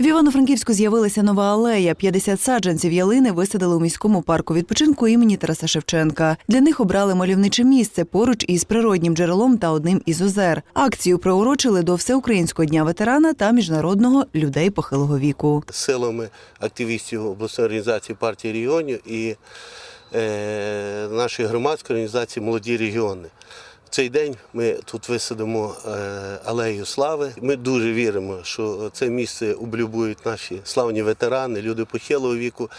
В Івано-Франківську з'явилася нова алея. 50 саджанців ялини висадили у міському парку відпочинку імені Тараса Шевченка. Для них обрали мальовниче місце поруч із природнім джерелом та одним із озер. Акцію приурочили до Всеукраїнського дня ветерана та міжнародного людей похилого віку. силами активістів обласної організації партії регіонів і е, нашої громадської організації Молоді регіони. В цей день ми тут висадимо е, алею слави. Ми дуже віримо, що це місце облюбують наші славні ветерани, люди похилого віку,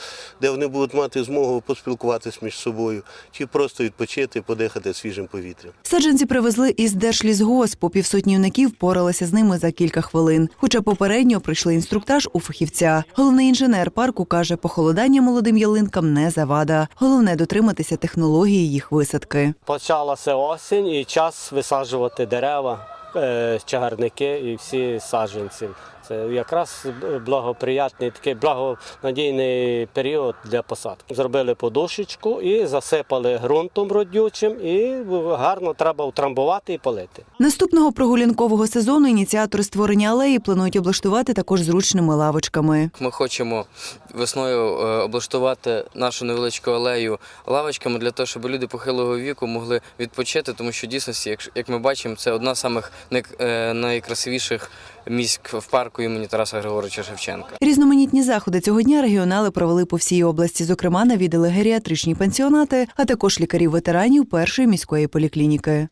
де вони будуть мати змогу поспілкуватися між собою чи просто відпочити, подихати свіжим повітрям. Саджанці привезли із Держлісгоспу. Півсотні юнаків поралися з ними за кілька хвилин. Хоча попередньо пройшли інструктаж у фахівця. Головний інженер парку каже, похолодання молодим ялинкам не завада. Головне дотриматися технології їх висадки. Почалася осінь і час висаджувати дерева, е, чагарники і всі саджанці. Це якраз благоприятний такий благонадійний період для посадки. Зробили подушечку і засипали ґрунтом родючим, і гарно треба утрамбувати і полити. Наступного прогулянкового сезону ініціатори створення алеї планують облаштувати також зручними лавочками. Ми хочемо весною е, облаштувати нашу невеличку алею лавочками для того, щоб люди похилого віку могли відпочити, тому що дійсності, як, ми бачимо, це одна з самих е, найкрасивіших місць в парку імені Тараса Григоровича Шевченка. Різноманітні заходи цього дня регіонали провели по всій області. Зокрема, навідали геріатричні пансіонати, а також лікарів ветеранів першої міської поліклініки.